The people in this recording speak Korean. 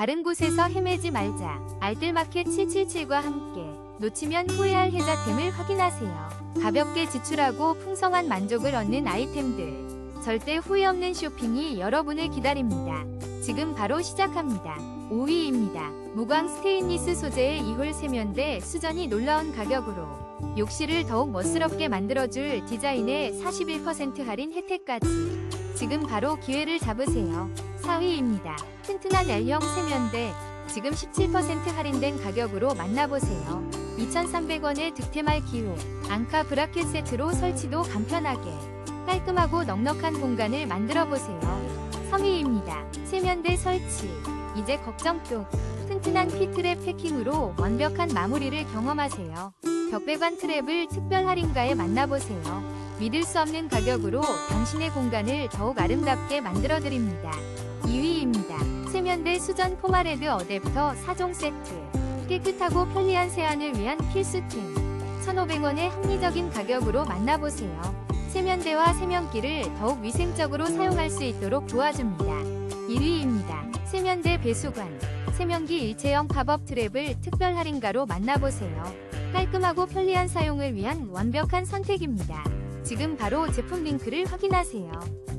다른 곳에서 헤매지 말자. 알뜰마켓 777과 함께 놓치면 후회할 혜자템을 확인하세요. 가볍게 지출하고 풍성한 만족을 얻는 아이템들. 절대 후회 없는 쇼핑이 여러분을 기다립니다. 지금 바로 시작합니다. 5위입니다. 무광 스테인리스 소재의 2홀 세면대 수전이 놀라운 가격으로 욕실을 더욱 멋스럽게 만들어줄 디자인의 41% 할인 혜택까지 지금 바로 기회를 잡으세요. 4위입니다. 튼튼한 L형 세면대 지금 17% 할인된 가격으로 만나보세요. 2,300원의 득템할 기회 앙카 브라켓 세트로 설치도 간편하게 깔끔하고 넉넉한 공간을 만들어 보세요. 3위입니다. 세면대 설치 이제 걱정 끝 튼튼한 피트랩 패킹으로 완벽한 마무리를 경험하세요. 벽배관 트랩을 특별 할인가에 만나보세요. 믿을 수 없는 가격으로 당신의 공간을 더욱 아름답게 만들어드립니다. 2위입니다. 세면대 수전 포마레드 어댑터 4종 세트. 깨끗하고 편리한 세안을 위한 필수템. 1,500원의 합리적인 가격으로 만나보세요. 세면대와 세면기를 더욱 위생적으로 사용할 수 있도록 도와줍니다. 1위입니다. 세면대 배수관. 세면기 일체형 팝업 트랩을 특별 할인가로 만나보세요. 깔끔하고 편리한 사용을 위한 완벽한 선택입니다. 지금 바로 제품 링크를 확인하세요.